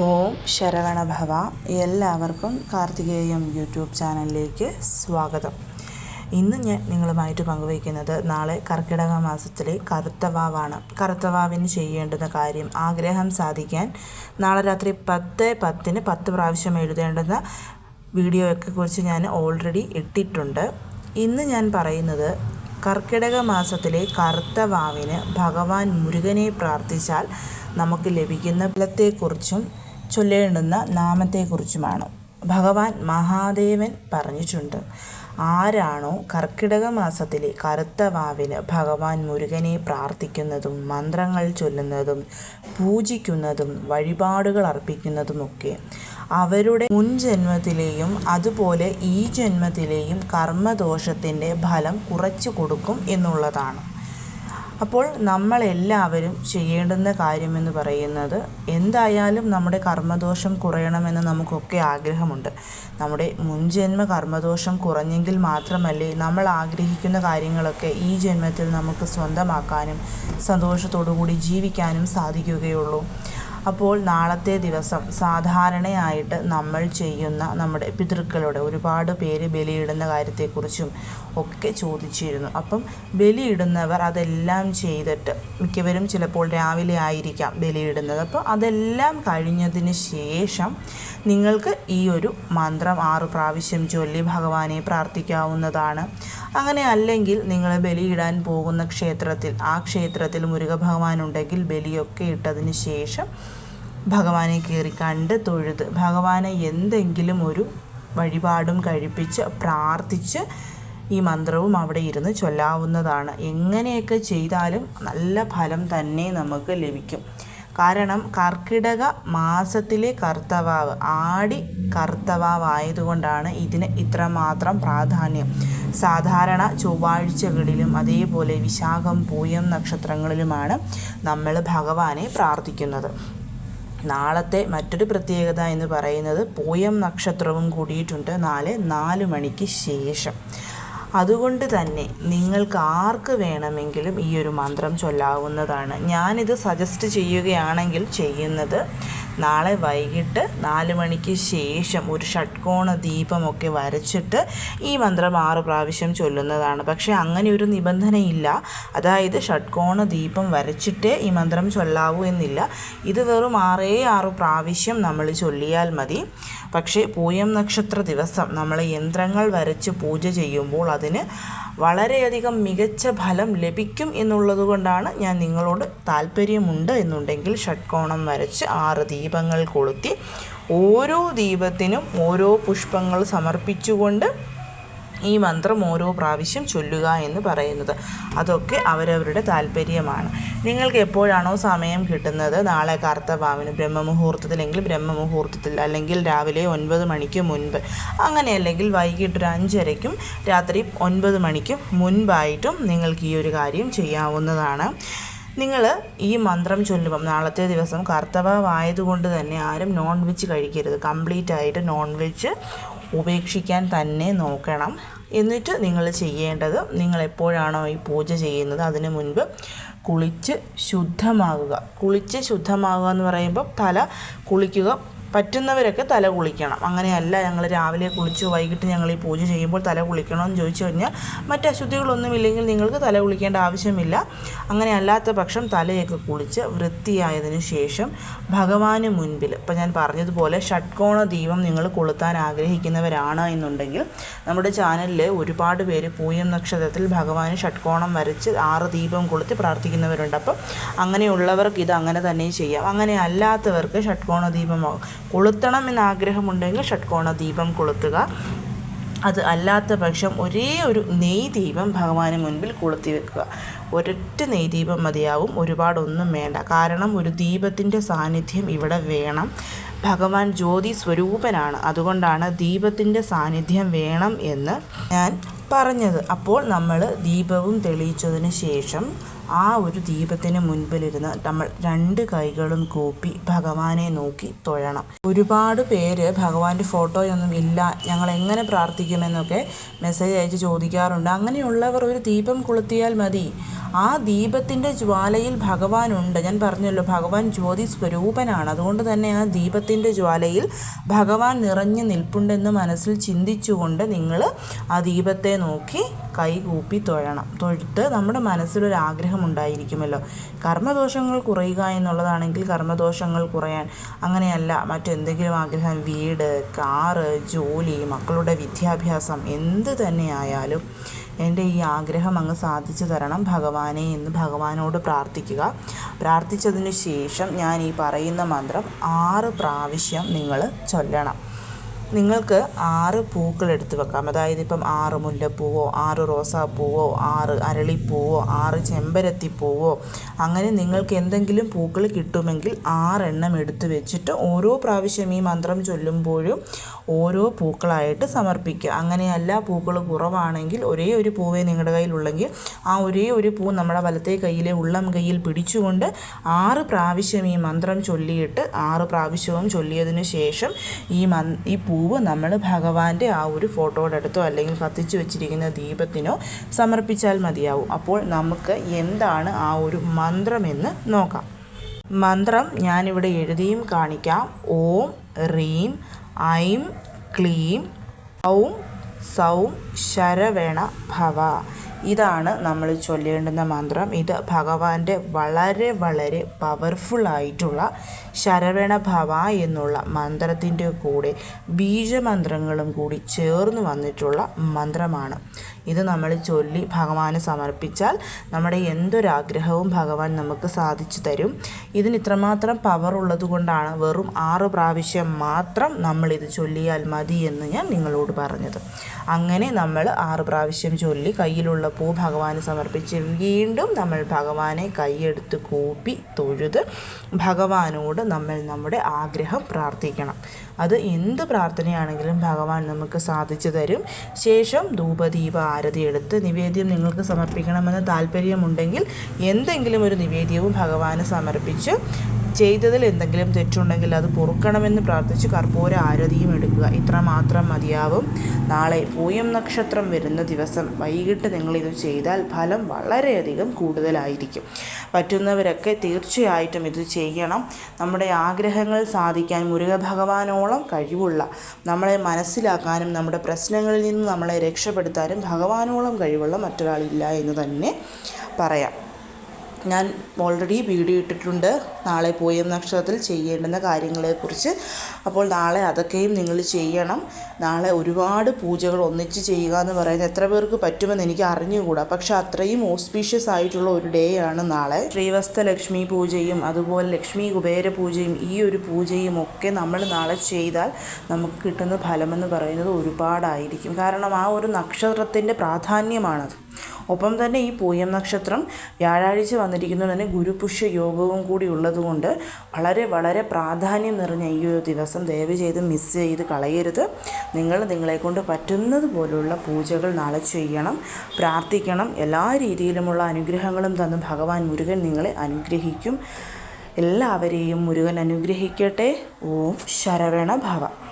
ഓം ശരവണഭവ എല്ലാവർക്കും കാർത്തികേയം യൂട്യൂബ് ചാനലിലേക്ക് സ്വാഗതം. ഇന്ന് ഞാൻ നിങ്ങളുമായിട്ട് പങ്കുവയ്ക്കുന്നത് നാളെ കർക്കിടക മാസത്തിലെ കറുത്തവാവാണ് കറുത്തവാവിന് ചെയ്യേണ്ടുന്ന കാര്യം ആഗ്രഹം സാധിക്കാൻ നാളെ രാത്രി പത്ത് പത്തിന് പത്ത് പ്രാവശ്യം എഴുതേണ്ടുന്ന വീഡിയോയൊക്കെ കുറിച്ച് ഞാൻ ഓൾറെഡി ഇട്ടിട്ടുണ്ട്. ഇന്ന് ഞാൻ പറയുന്നത് കർക്കിടക മാസത്തിലെ കറുത്ത വാവിന് ഭഗവാൻ മുരുകനെ പ്രാർത്ഥിച്ചാൽ നമുക്ക് ലഭിക്കുന്ന ഫലത്തെക്കുറിച്ചും ചൊല്ലേണ്ടുന്ന നാമത്തെക്കുറിച്ചുമാണ്. ഭഗവാൻ മഹാദേവൻ പറഞ്ഞിട്ടുണ്ട്. ആരാണോ കർക്കിടക മാസത്തിലെ കറുത്ത വാവിന് ഭഗവാൻ മുരുകനെ പ്രാർത്ഥിക്കുന്നതും മന്ത്രങ്ങൾ ചൊല്ലുന്നതും പൂജിക്കുന്നതും വഴിപാടുകൾ അർപ്പിക്കുന്നതുമൊക്കെ അവരുടെ മുൻ ജന്മത്തിലെയും അതുപോലെ ഈ ജന്മത്തിലെയും കർമ്മദോഷത്തിന്റെ ഫലം കുറച്ചു കൊടുക്കും എന്നുള്ളതാണ്. അപ്പോൾ നമ്മളെല്ലാവരും ചെയ്യേണ്ടുന്ന കാര്യമെന്ന് പറയുന്നത് എന്തായാലും നമ്മുടെ കർമ്മദോഷം കുറയണമെന്ന് നമുക്കൊക്കെ ആഗ്രഹമുണ്ട്. നമ്മുടെ മുൻജന്മ കർമ്മദോഷം കുറഞ്ഞെങ്കിൽ മാത്രമല്ലേ നമ്മൾ ആഗ്രഹിക്കുന്ന കാര്യങ്ങളൊക്കെ ഈ ജന്മത്തിൽ നമുക്ക് സ്വന്തമാക്കാനും സന്തോഷത്തോടു കൂടി ജീവിക്കാനും സാധിക്കുകയുള്ളൂ. അപ്പോൾ നാളത്തെ ദിവസം സാധാരണയായിട്ട് നമ്മൾ ചെയ്യുന്ന നമ്മുടെ പിതൃക്കളുടെ ഒരുപാട് പേര് ബലിയിടുന്ന കാര്യത്തെക്കുറിച്ചും ഒക്കെ ചോദിച്ചിരുന്നു. അപ്പം ബലിയിടുന്നവർ അതെല്ലാം ചെയ്തിട്ട് മിക്കവരും ചിലപ്പോൾ രാവിലെ ആയിരിക്കാം ബലിയിടുന്നത്. അപ്പോൾ അതെല്ലാം കഴിഞ്ഞതിന് ശേഷം നിങ്ങൾക്ക് ഈ ഒരു മന്ത്രം ആറ് പ്രാവശ്യം ചൊല്ലി ഭഗവാനെ പ്രാർത്ഥിക്കാവുന്നതാണ്. അങ്ങനെ അല്ലെങ്കിൽ നിങ്ങൾ ബലിയിടാൻ പോകുന്ന ക്ഷേത്രത്തിൽ ആ ക്ഷേത്രത്തിൽ മുരുക ഭഗവാൻ ഉണ്ടെങ്കിൽ ബലിയൊക്കെ ഇട്ടതിന് ശേഷം ഭഗവാനെ കയറി കണ്ട് തൊഴുത് ഭഗവാനെ എന്തെങ്കിലും ഒരു വഴിപാടും കഴിപ്പിച്ച് പ്രാർത്ഥിച്ച് ഈ മന്ത്രവും അവിടെ ഇരുന്ന് ചൊല്ലാവുന്നതാണ്. എങ്ങനെയൊക്കെ ചെയ്താലും നല്ല ഫലം തന്നെ നമുക്ക് ലഭിക്കും. കാരണം കർക്കിടക മാസത്തിലെ കർത്തവാവ് ആടി കർത്തവാവായതുകൊണ്ടാണ് ഇതിന് ഇത്രമാത്രം പ്രാധാന്യം. സാധാരണ ചൊവ്വാഴ്ചകളിലും അതേപോലെ വിശാഖം പൂയം നക്ഷത്രങ്ങളിലുമാണ് നമ്മൾ ഭഗവാനെ പ്രാർത്ഥിക്കുന്നത്. നാളത്തെ മറ്റൊരു പ്രത്യേകത എന്ന് പറയുന്നത് പൂയം നക്ഷത്രവും കൂടിയിട്ടുണ്ട് നാളെ നാല് മണിക്ക് ശേഷം. അതുകൊണ്ട് തന്നെ നിങ്ങൾക്ക് ആർക്ക് വേണമെങ്കിലും ഈ ഒരു മന്ത്രം ചൊല്ലാവുന്നതാണ്. ഞാനിത് സജസ്റ്റ് ചെയ്യുകയാണെങ്കിൽ ചെയ്യുന്നത് നാളെ വൈകിട്ട് നാല് മണിക്ക് ശേഷം ഒരു ഷഡ്കോണ ദീപമൊക്കെ വരച്ചിട്ട് ഈ മന്ത്രം ആറ് പ്രാവശ്യം ചൊല്ലുന്നതാണ്. പക്ഷേ അങ്ങനെ ഒരു നിബന്ധനയില്ല. അതായത് ഷഡ്കോണ ദീപം വരച്ചിട്ടേ ഈ മന്ത്രം ചൊല്ലാവൂ എന്നില്ല. ഇത് വെറും ആറേ ആറ് പ്രാവശ്യം നമ്മൾ ചൊല്ലിയാൽ മതി. പക്ഷേ പൂയം നക്ഷത്ര ദിവസം നമ്മൾ യന്ത്രങ്ങൾ വരച്ച് പൂജ ചെയ്യുമ്പോൾ അതിന് വളരെയധികം മികച്ച ഫലം ലഭിക്കും എന്നുള്ളത് കൊണ്ടാണ് ഞാൻ നിങ്ങളോട് താല്പര്യമുണ്ട് എന്നുണ്ടെങ്കിൽ ഷഡ്കോണം വരച്ച് ആറ് ദീപങ്ങൾ കൊളുത്തി ഓരോ ദീപത്തിനും ഓരോ പുഷ്പങ്ങൾ സമർപ്പിച്ചുകൊണ്ട് ഈ മന്ത്രം ഓരോ പ്രാവശ്യം ചൊല്ലുക എന്ന് പറയുന്നത്. അതൊക്കെ അവരവരുടെ താല്പര്യമാണ്. നിങ്ങൾക്ക് എപ്പോഴാണോ സമയം കിട്ടുന്നത്? നാളെ കർത്തഭാവന് ബ്രഹ്മമുഹൂർത്തത്തിലെങ്കിൽ ബ്രഹ്മമുഹൂർത്തത്തിൽ അല്ലെങ്കിൽ രാവിലെ ഒൻപത് മണിക്ക് മുൻപ്. അങ്ങനെ അല്ലെങ്കിൽ വൈകിട്ട് ഒരു അഞ്ചരയ്ക്കും രാത്രി ഒൻപത് മണിക്ക് മുൻപായിട്ടും നിങ്ങൾക്ക് ഈ ഒരു കാര്യം ചെയ്യാവുന്നതാണ്. നിങ്ങൾ ഈ മന്ത്രം ചൊല്ലുമ്പം നാളത്തെ ദിവസം കർത്തവായതുകൊണ്ട് തന്നെ ആരും നോൺ വെജ് കഴിക്കരുത്. കംപ്ലീറ്റ് ആയിട്ട് നോൺ വെജ് ഉപേക്ഷിക്കാൻ തന്നെ നോക്കണം. എന്നിട്ട് നിങ്ങൾ ചെയ്യേണ്ടത് നിങ്ങൾ എപ്പോഴാണോ ഈ പൂജ ചെയ്യുന്നത് അതിനു മുൻപ് കുളിച്ച് ശുദ്ധമാകുക. കുളിച്ച് ശുദ്ധമാകുക എന്ന് പറയുമ്പോൾ തല കുളിക്കുക പറ്റുന്നവരൊക്കെ തല കുളിക്കണം. അങ്ങനെയല്ല ഞങ്ങൾ രാവിലെ കുളിച്ചു വൈകിട്ട് ഞങ്ങൾ ഈ പൂജ ചെയ്യുമ്പോൾ തല കുളിക്കണമെന്ന് ചോദിച്ചു കഴിഞ്ഞാൽ മറ്റ് അശുദ്ധികളൊന്നുമില്ലെങ്കിൽ നിങ്ങൾക്ക് തല കുളിക്കേണ്ട ആവശ്യമില്ല. അങ്ങനെ അല്ലാത്ത പക്ഷം തലയൊക്കെ കുളിച്ച് വൃത്തിയായതിനു ശേഷം ഭഗവാന് മുൻപിൽ ഇപ്പം ഞാൻ പറഞ്ഞതുപോലെ ഷട്കോണ ദീപം നിങ്ങൾ കൊളുത്താൻ ആഗ്രഹിക്കുന്നവരാണ് എന്നുണ്ടെങ്കിൽ നമ്മുടെ ചാനലിൽ ഒരുപാട് പേര് പൂയം നക്ഷത്രത്തിൽ ഭഗവാന് ഷട്കോണം വരച്ച് ആറ് ദീപം കൊളുത്തി പ്രാർത്ഥിക്കുന്നവരുണ്ട്. അപ്പം അങ്ങനെയുള്ളവർക്ക് ഇത് അങ്ങനെ തന്നെ ചെയ്യാം. അങ്ങനെ അല്ലാത്തവർക്ക് ഷഡ്കോണ ദീപമാകും കൊളുത്തണം എന്ന് ആഗ്രഹമുണ്ടെങ്കിൽ ഷഡ്കോണ ദീപം കൊളുത്തുക. അത് അല്ലാത്ത പക്ഷം ഒരേ ഒരു നെയ് ദീപം ഭഗവാന് മുൻപിൽ കൊളുത്തി വെക്കുക. ഒരൊറ്റ നെയ് ദീപം മതിയാവും ഒരുപാടൊന്നും വേണ്ട. കാരണം ഒരു ദീപത്തിന്റെ സാന്നിധ്യം ഇവിടെ വേണം. ഭഗവാൻ ജ്യോതി സ്വരൂപനാണ്. അതുകൊണ്ടാണ് ദീപത്തിന്റെ സാന്നിധ്യം വേണം എന്ന് ഞാൻ പറഞ്ഞത്. അപ്പോൾ നമ്മൾ ദീപവും തെളിയിച്ചതിന് ശേഷം ആ ഒരു ദീപത്തിന് മുൻപിലിരുന്ന് നമ്മൾ രണ്ട് കൈകളും കൂപ്പി ഭഗവാനെ നോക്കി തൊഴണം. ഒരുപാട് പേര് ഭഗവാന്റെ ഫോട്ടോയൊന്നും ഇല്ല. ഞങ്ങൾ എങ്ങനെ പ്രാർത്ഥിക്കുമെന്നൊക്കെ മെസ്സേജ് അയച്ച് ചോദിക്കാറുണ്ട്. അങ്ങനെയുള്ളവർ ഒരു ദീപം കൊളുത്തിയാൽ മതി. ആ ദീപത്തിന്റെ ജ്വാലയിൽ ഭഗവാനുണ്ട്. ഞാൻ പറഞ്ഞല്ലോ ഭഗവാൻ ജ്യോതി സ്വരൂപനാണ്. അതുകൊണ്ട് തന്നെ ആ ദീപത്തിന്റെ ജ്വാലയിൽ ഭഗവാൻ നിറഞ്ഞു നിൽപ്പുണ്ടെന്ന് മനസ്സിൽ ചിന്തിച്ചുകൊണ്ട് നിങ്ങൾ ആ ദീപത്തെ നോക്കി കൈകൂപ്പി തൊഴണം. തൊഴുത്ത് നമ്മുടെ മനസ്സിലൊരു ആഗ്രഹം ഉണ്ടായിരിക്കുമല്ലോ കർമ്മദോഷങ്ങൾ കുറയുക എന്നുള്ളതാണെങ്കിൽ കർമ്മദോഷങ്ങൾ കുറയാൻ അങ്ങനെയല്ല. മറ്റെന്തെങ്കിലും ആഗ്രഹം വീട് കാറ് ജോലി മക്കളുടെ വിദ്യാഭ്യാസം എന്ത് തന്നെയായാലും എന്റെ ഈ ആഗ്രഹം അങ്ങ് സാധിച്ചു തരണം ഭഗവാനെ എന്ന് ഭഗവാനോട് പ്രാർത്ഥിക്കുക. പ്രാർത്ഥിച്ചതിന് ശേഷം ഞാൻ ഈ പറയുന്ന മന്ത്രം ആറ് പ്രാവശ്യം നിങ്ങൾ ചൊല്ലണം. നിങ്ങൾക്ക് ആറ് പൂക്കൾ എടുത്ത് വെക്കാം. അതായത് ഇപ്പം ആറ് മുല്ലപ്പൂവോ ആറ് റോസാപ്പൂവോ ആറ് അരളിപ്പൂവോ ആറ് ചെമ്പരത്തിപ്പൂവോ അങ്ങനെ നിങ്ങൾക്ക് എന്തെങ്കിലും പൂക്കൾ കിട്ടുമെങ്കിൽ ആറെണ്ണം എടുത്ത് വെച്ചിട്ട് ഓരോ പ്രാവശ്യം ഈ മന്ത്രം ചൊല്ലുമ്പോഴും ഓരോ പൂക്കളായിട്ട് സമർപ്പിക്കുക. അങ്ങനെയല്ല പൂക്കൾ കുറവാണെങ്കിൽ ഒരേ ഒരു പൂവേ നിങ്ങളുടെ കയ്യിലുള്ളെങ്കിൽ ആ ഒരേ ഒരു പൂ നമ്മുടെ വലത്തെ കയ്യിലെ ഉള്ളം കയ്യിൽ പിടിച്ചുകൊണ്ട് ആറ് പ്രാവശ്യം ഈ മന്ത്രം ചൊല്ലിയിട്ട് ആറ് പ്രാവശ്യവും ചൊല്ലിയതിന് ശേഷം ഈ മന് ഈ പൂവ് നമ്മൾ ഭഗവാന്റെ ആ ഒരു ഫോട്ടോയുടെ അടുത്തോ അല്ലെങ്കിൽ കത്തിച്ചു വെച്ചിരിക്കുന്ന ദീപത്തിനോ സമർപ്പിച്ചാൽ മതിയാവും. അപ്പോൾ നമുക്ക് എന്താണ് ആ ഒരു മന്ത്രമെന്ന് നോക്കാം. മന്ത്രം ഞാനിവിടെ എഴുതിയും കാണിക്കാം. ഓം Reem I'm clean. Home, sound. ശരവേണ ഭവ. ഇതാണ് നമ്മൾ ചൊല്ലേണ്ടുന്ന മന്ത്രം. ഇത് ഭഗവാന്റെ വളരെ വളരെ പവർഫുൾ ആയിട്ടുള്ള ശരവണ ഭവ എന്നുള്ള മന്ത്രത്തിന്റെ കൂടെ ബീജമന്ത്രങ്ങളും കൂടി ചേർന്ന് വന്നിട്ടുള്ള മന്ത്രമാണ്. ഇത് നമ്മൾ ചൊല്ലി ഭഗവാന് സമർപ്പിച്ചാൽ നമ്മുടെ എന്തൊരാഗ്രഹവും ഭഗവാൻ നമുക്ക് സാധിച്ചു തരും. ഇതിന് ഇത്രമാത്രം പവർ ഉള്ളത് കൊണ്ടാണ് വെറും ആറ് പ്രാവശ്യം മാത്രം നമ്മളിത് ചൊല്ലിയാൽ മതി എന്ന് ഞാൻ നിങ്ങളോട് പറഞ്ഞത്. അങ്ങനെ നമ്മൾ ആറ് പ്രാവശ്യം ചൊല്ലി കയ്യിലുള്ള പൂ ഭഗവാന് സമർപ്പിച്ച് വീണ്ടും നമ്മൾ ഭഗവാനെ കൈയെടുത്ത് കൂപ്പി തൊഴുത് ഭഗവാനോട് നമ്മൾ നമ്മുടെ ആഗ്രഹം പ്രാർത്ഥിക്കണം. അത് എന്ത് പ്രാർത്ഥനയാണെങ്കിലും ഭഗവാൻ നമുക്ക് സാധിച്ചു തരും. ശേഷം ധൂപദീപ ആരതി എടുത്ത് നിവേദ്യം നിങ്ങൾക്ക് സമർപ്പിക്കണമെന്ന് താല്പര്യമുണ്ടെങ്കിൽ എന്തെങ്കിലും ഒരു നിവേദ്യവും ഭഗവാന് സമർപ്പിച്ച് ചെയ്തതിൽ എന്തെങ്കിലും തെറ്റുണ്ടെങ്കിൽ അത് പൊറുക്കണമെന്ന് പ്രാർത്ഥിച്ച് കർപ്പൂര ആരതിയും എടുക്കുക. ഇത്ര മാത്രം മതിയാവും. നാളെ പൂയം നക്ഷത്രം വരുന്ന ദിവസം വൈകിട്ട് നിങ്ങളിത് ചെയ്താൽ ഫലം വളരെയധികം കൂടുതലായിരിക്കും. പറ്റുന്നവരൊക്കെ തീർച്ചയായിട്ടും ഇത് ചെയ്യണം. നമ്മുടെ ആഗ്രഹങ്ങൾ സാധിക്കാൻ മുരുക ഭഗവാനോളം കഴിവുള്ള നമ്മളെ മനസ്സിലാക്കാനും നമ്മുടെ പ്രശ്നങ്ങളിൽ നിന്ന് നമ്മളെ രക്ഷപ്പെടുത്താനും ഭഗവാനോളം കഴിവുള്ള മറ്റൊരാളില്ല എന്ന് തന്നെ പറയാം. ഞാൻ ഓൾറെഡി വീഡിയോ ഇട്ടിട്ടുണ്ട്. നാളെ പോയം നക്ഷത്രത്തിൽ ചെയ്യേണ്ടുന്ന കാര്യങ്ങളെക്കുറിച്ച്. അപ്പോൾ നാളെ അതൊക്കെയും നിങ്ങൾ ചെയ്യണം. നാളെ ഒരുപാട് പൂജകൾ ഒന്നിച്ച് ചെയ്യുക എന്ന് പറയുന്നത് എത്ര പേർക്ക് പറ്റുമെന്ന് എനിക്ക് അറിഞ്ഞുകൂടാ. പക്ഷേ അത്രയും ഓസ്പീഷ്യസ് ആയിട്ടുള്ള ഒരു ഡേ ആണ് നാളെ. ശ്രീവസ്ത ലക്ഷ്മി പൂജയും അതുപോലെ ലക്ഷ്മി കുബേര പൂജയും ഈ ഒരു പൂജയും ഒക്കെ നമ്മൾ നാളെ ചെയ്താൽ നമുക്ക് കിട്ടുന്ന ഫലമെന്ന് പറയുന്നത് ഒരുപാടായിരിക്കും. കാരണം ആ ഒരു നക്ഷത്രത്തിന്റെ പ്രാധാന്യമാണത് ഒപ്പം തന്നെ ഈ പൂയം നക്ഷത്രം വ്യാഴാഴ്ച വന്നിരിക്കുന്നത് തന്നെ ഗുരുപുഷ്യ യോഗവും കൂടി ഉള്ളതുകൊണ്ട് വളരെ വളരെ പ്രാധാന്യം നിറഞ്ഞ ഈ ഒരു ദിവസം ദയവ് ചെയ്ത് മിസ് ചെയ്ത് കളയരുത്. നിങ്ങൾ നിങ്ങളെക്കൊണ്ട് പറ്റുന്നത് പോലുള്ള പൂജകൾ നാളെ ചെയ്യണം പ്രാർത്ഥിക്കണം. എല്ലാ രീതിയിലുമുള്ള അനുഗ്രഹങ്ങളും തന്ന് ഭഗവാൻ മുരുകൻ നിങ്ങളെ അനുഗ്രഹിക്കും. എല്ലാവരെയും മുരുകൻ അനുഗ്രഹിക്കട്ടെ. ഓം ശരവണ ഭവ.